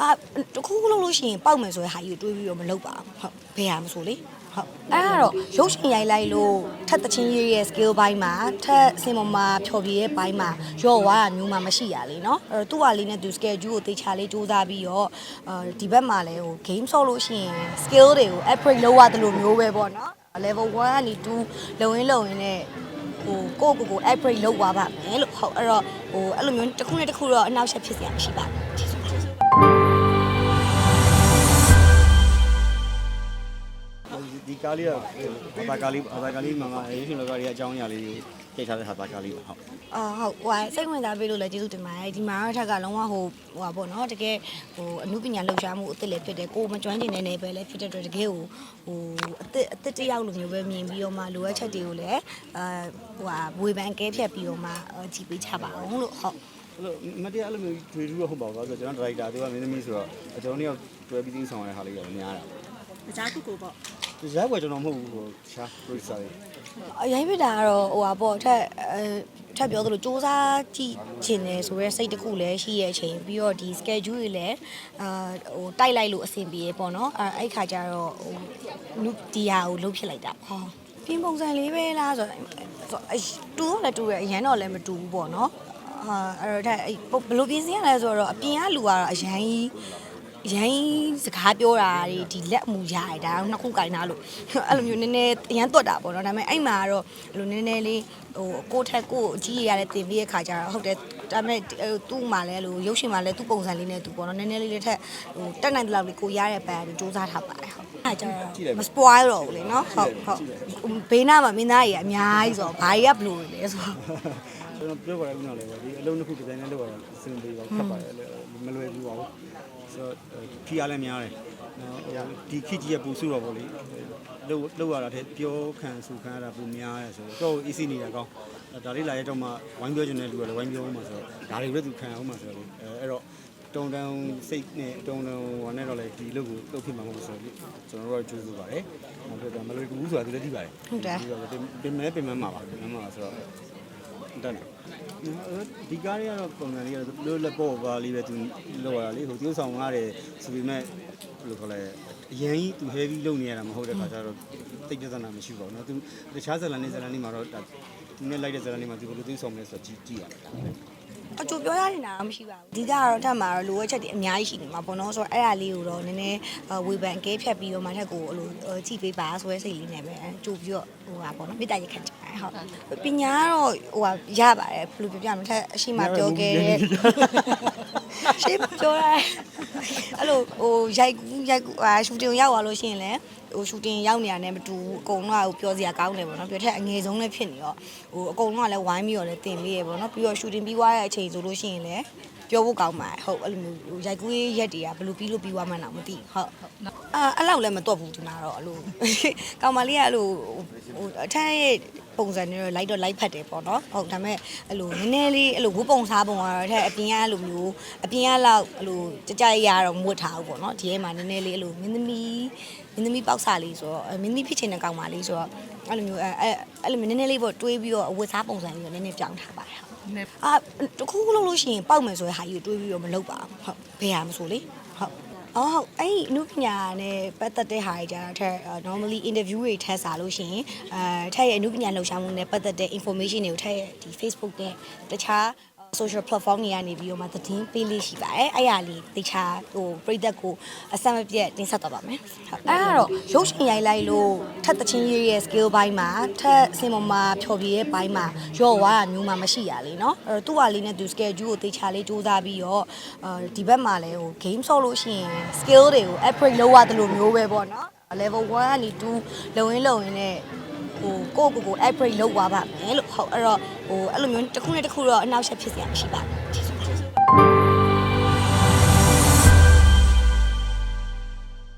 အာတခုခုလုပ်လို့ရှိရင်ပောက်မယ်ဆိုတဲ့ဟာကြီးကိုတွေးပြီးတော့မလုပ်ပါဘူးဟုတ်ဘယ်ဟာမဆိုလေဟုတ်အဲ့ဒါတော့ရုပ်ရှင်ရိုက်လိုက်လို့ထက်တချင်းရေးရဲ့ skill ဘိုင်းမှာထက်စင်ပေါ်မှာဖြော်ပြရဲ့ဘိုင်းမှာရော့ဝါတာမျိုးမှမရှိရလေနော်အဲ့တော့သူ့ဟာလေးနဲ့သူ schedule ကိုတေချာလေးစူးစမ်းပြီးတော့အဲဒီဘက်မှာလည်းဟို game ဆော့လို့ရှိရင် skill တွေကို upgrade လုပ်ရတယ်လို့မျိုးပဲပေါ့နော် level 1ကနေ2လုံရင်းလုံရင်းနဲ့ဟိုကိုယ့်ကိုယ်ကို upgrade လုပ်သွားပါမယ်လို့ဟုတ်အဲ့တော့ဟိုအဲ့လိုမျိုးတစ်ခုနဲ့တစ်ခုတော့အနောက်ဆက်ဖြစ်စရာမရှိပါဘူး ဒီကားလေးကအဘာကားလေးအဘာကားလေးမှာငါရေးရှင်လောကကြီးအကြောင်းအရာလေးကိုချိန်ထားတဲ့ဟာဘာကားလေးပါဟုတ်အာဟုတ်ဟိုစိတ်ဝင်စားပေးလို့လည်းကျေးဇူးတင်ပါတယ်ဒီမှာတော့ထက်ကလုံးဝဟိုဟိုပါပေါ့နော်တကယ်ဟိုအမှုပညာလှူရှားမှုအစ်စ်လည်းဖြစ်တယ်ကိုမကျွမ်းကျင်တဲ့နယ်ပဲလည်းဖြစ်တဲ့အတွက်တကယ်ဟိုဟိုအစ်စ်အစ်စ်တယောက်လိုမျိုးပဲမြင်ပြီးတော့မှလိုအပ်ချက်တွေကိုလည်းအာဟိုဟာဝေဖန်ကဲဖြတ်ပြီးတော့မှကြည်ပေးချပါအောင်လို့ဟုတ်အဲ့လိုမတရားအဲ့လိုမျိုးထွေထူးတော့ဟုတ်ပါဘူးဆိုတော့ကျွန်တော်ဒရိုက်တာသူကမင်းသမီးဆိုတော့ကျွန်တော်တို့တွဲပြီးသိဆောင်ရတဲ့ဟာလေးတော့များတာတခြားခုကိုပေါ့ ဒီဇက်ကွယ်ကျွန်တော်မဟုတ်ဘူးဟိုရှာ producer လေးအရင်ပြတာကတော့ဟိုပါပေါ့ထက်အဲထက်ပြောသလိုစူးစမ်းကြည့်ချင်တယ်ဆိုရဲစိတ်တစ်ခုလည်းရှိရဲ့အချိန်ပြီးတော့ဒီ schedule တွေလည်းအာဟိုတိုက်လိုက်လို့အဆင်ပြေပေါ့နော်အဲအဲ့ခါကျတော့ဟိုနုဒီဟာကိုလုပ်ဖြစ်လိုက်တာဟောပြင်းပုံစံလေးပဲလားဆိုတော့တူတော့လည်းတူရအရန်တော့လည်းမတူဘူးပေါ့နော်အာအဲ့တော့ထက်ဘယ်လိုပြင်စင်ရလဲဆိုတော့အပြင်ကလူကတော့အရန်ကြီး ရိုင်းစကားပြောတာတွေဒီလက်အမူရရတာနှစ်ခုကင်တာလို့အဲ့လိုမျိုးနည်းနည်းအရန်တွတ်တာပေါ့နော်ဒါပေမဲ့အဲ့မှာကတော့အဲ့လိုနည်းနည်းလေးဟိုကိုယ့်ထက်ကိုယ့်အကြီးရရတဲ့တင်ပြီးတဲ့ခါကျတော့ဟုတ်တယ်ဒါပေမဲ့သူ့မှာလည်းအဲ့လိုရုပ်ရှင်မှာလည်းသူ့ပုံစံလေးနဲ့သူပေါ့နော်နည်းနည်းလေးလေးထက်ဟိုတက်နိုင်တဲ့လောက်လေးကိုရတဲ့ပန်ကိုစူးစမ်းထားပါတယ်ဟုတ်အဲ့ကျတော့မ spoil တော့ဘူးလေနော်ဟုတ်ဟုတ်ဘေးနားမှာမင်းသားကြီးအများကြီးဆိုတော့ဘာကြီးကဘလို့လဲဆိုတော့ကျွန်တော်ပြောပါရဦးနော်လေဒီအလုံးတစ်ခုဒီဇိုင်းနဲ့လုပ်ရတော့အဆင်ပြေပါခက်ပါတယ်မလွယ်ဘူးပါဘူး ဆိုတော့ခီအားလည်းများတယ်နော်ဒီခီကြီးရဲ့ပူစုတော့ဗောလေလောက်လောက်ရတာတဲ့ပြောခံစုခံရတာပူများရဲဆိုတော့ easy နေရကောင်းဒါလေးလာရတော့မှဝိုင်းပြောချင်တဲ့လူကလည်းဝိုင်းပြောဦးမှာဆိုတော့ဒါတွေလည်းသူခံအောင်မှာဆိုတော့အဲအဲ့တော့တုံတန်းစိတ်နဲ့တုံတန်းဟိုနဲ့တော့လေဒီလုပ်ကိုလုပ်ဖြစ်မှာမဟုတ်ဘူးဆိုတော့ကျွန်တော်တို့ကကြိုးစားပါတယ်။ဟုတ်တယ်မလွယ်ကူဘူးဆိုတာသူလည်းသိပါတယ်ဟုတ်တယ်ပြီးတော့ပင်မဲပင်မဲမှာပါပင်မဲမှာဆိုတော့ တန်းဒီကားလေးကတော့ပုံစံလေးကတော့လို့လက်ပေါ်ပါလေးပဲသူလောက်ရတာလေဟိုသူဆောင်ရတယ်ဆိုပေမဲ့ဘယ်လိုခေါ်လဲအရင်ကြီးသူ heavy လုပ်နေရတာမဟုတ်တဲ့ခါကျတော့တိတ်ပြဿနာမရှိပါဘူးเนาะသူတခြားဇာတ်လမ်းနဲ့ဇာတ်လမ်းတွေမှာတော့သူနဲ့လိုက်တဲ့ဇာတ်လမ်းတွေမှာသူဘယ်လိုသူဆောင်မလဲဆိုတော့ကြည့်ကြည့်ရတယ် အကျိုးပြောရနေတာမရှိပါဘူးအဓိကကတော့ထပ်မှာတော့လိုအပ်ချက်တွေအများကြီးရှိနေမှာပေါ့နော်ဆိုတော့အဲ့ဒါလေးကိုတော့နည်းနည်းဝေဖန်အကဲဖြတ်ပြီးတော့မှထက်ကိုအလိုကြည့်ပေးပါဆိုရဲစိတ်လေးနဲ့ပဲကြိုးပြီးတော့ဟိုပါပေါ့နော်မေတ္တာရက်ခံချင်ပါတယ်ဟုတ်ပညာကတော့ဟိုရပါတယ်ဘယ်လိုပြောပြမလဲထက်အရှိမပြောခဲ့တဲ့ရှေ့ပြောရဲအဲ့လိုဟိုရိုက်ရိုက်အာရှူတင်ရောက်သွားလို့ရှိရင်လည်း ဟိုရှူတင်ရောက်နေရတယ်မတူဘူးအကုန်လုံးကပြောစရာကောင်းတယ်ပေါ့နော်ပြောထက်အငယ်ဆုံးလည်းဖြစ်နေတော့ဟိုအကုန်လုံးကလည်းဝိုင်းပြီးတော့လည်းတင်ပေးရပေါ့နော်ပြီးတော့ရှူတင်ပြီးသွားတဲ့အချိန်ဆိုလို့ရှိရင်လည်းပြောဖို့ကောင်းပါတယ်ဟုတ်အဲ့လိုမျိုးဟိုရိုက်ကူးရက်တွေကဘယ်လိုပြီးလို့ပြီးသွားမှန်းတော့မသိဘူးဟုတ်အာအဲ့လောက်လည်းမတော့ဘူးဒီမှာတော့အဲ့လိုကောင်မလေးကအဲ့လိုဟိုအထက်ရဲ့ပုံစံနဲ့တော့လိုက်တော့လိုက်ဖတ်တယ်ပေါ့နော်ဟုတ်ဒါပေမဲ့အဲ့လိုနည်းနည်းလေးအဲ့လိုဝုပုံစားပုံကတော့ထက်အပြင်ကအဲ့လိုမျိုးအပြင်ကလောက်အဲ့လိုကြကြရရတော့မွတ်ထားဘူးပေါ့နော်ဒီထဲမှာနည်းနည်းလေးအဲ့လိုမင်းသမီးမ င်းသမီးပေါက်စာလေးဆိုတော့မင်းသမီးဖြစ်ချင်တဲ့ကောင်မလေးဆိုတော့အဲ့လိုမျိုးအဲ့အဲ့လိုမျိုးနည်းနည်းလေးပေါ့တွေးပြီးတော့အဝတ်စားပုံစံလေးတော့နည်းနည်းပြောင်းထားပါတယ်ဟုတ်အာတခုခုလုပ်လို့ရှိရင်ပောက်မယ်ဆိုတဲ့ဟာကြီးကိုတွေးပြီးတော့မလုပ်ပါဘူးဟုတ်ဘယ်ဟာမဆိုလေဟုတ်အော်ဟုတ်အဲ့ဒီအနုပညာနဲ့ပတ်သက်တဲ့ဟာတွေကြတာထက် normally interview တွေထက်စားလို့ရှိရင်အဲထက်ရဲ့အနုပညာလှူရှာမှုနဲ့ပတ်သက်တဲ့ information တွေကိုထက်ရဲ့ဒီ Facebook နဲ့တခြား social platform တွေကနေပြီးတော့မှသတင်းပေးလေးရှိပါတယ်အဲ့ရလေးတခြားဟိုပြည်သက်ကိုအဆက်မပြတ်တင်ဆက်တော့ပါမယ်ဟုတ်အဲ့ဒါတော့ရုပ်ရှင်ရိုက်လိုက်လို့ထက်တချင်းရေးရဲ့ skill ဘိုင်းမှာထက်စင်ပေါ်မှာဖြော်ပြရဲ့ဘိုင်းမှာရော့ဝါတာမျိုးမှမရှိရလေเนาะအဲ့တော့သူ့ဟာလေးနဲ့သူ schedule ကိုတေချာလေးစူးစမ်းပြီးတော့အဲဒီဘက်မှာလည်းဟို game ဆော့လို့ရှိရင် skill တွေကို upgrade လုပ်ရတယ်လို့မျိုးပဲပေါ့เนาะ level 1ကနေ2လုံရင်းလုံရင်းနဲ့ ဟိုကိုယ့်ကိုယ်ကို upgrade လုပ်သွားပါမယ်လို့ဟုတ်အဲ့တော့ဟိုအဲ့လိုမျိုးတစ်ခုနဲ့တစ်ခုတော့အနောက်ဆက်ဖြစ်စရာမရှိပါဘူး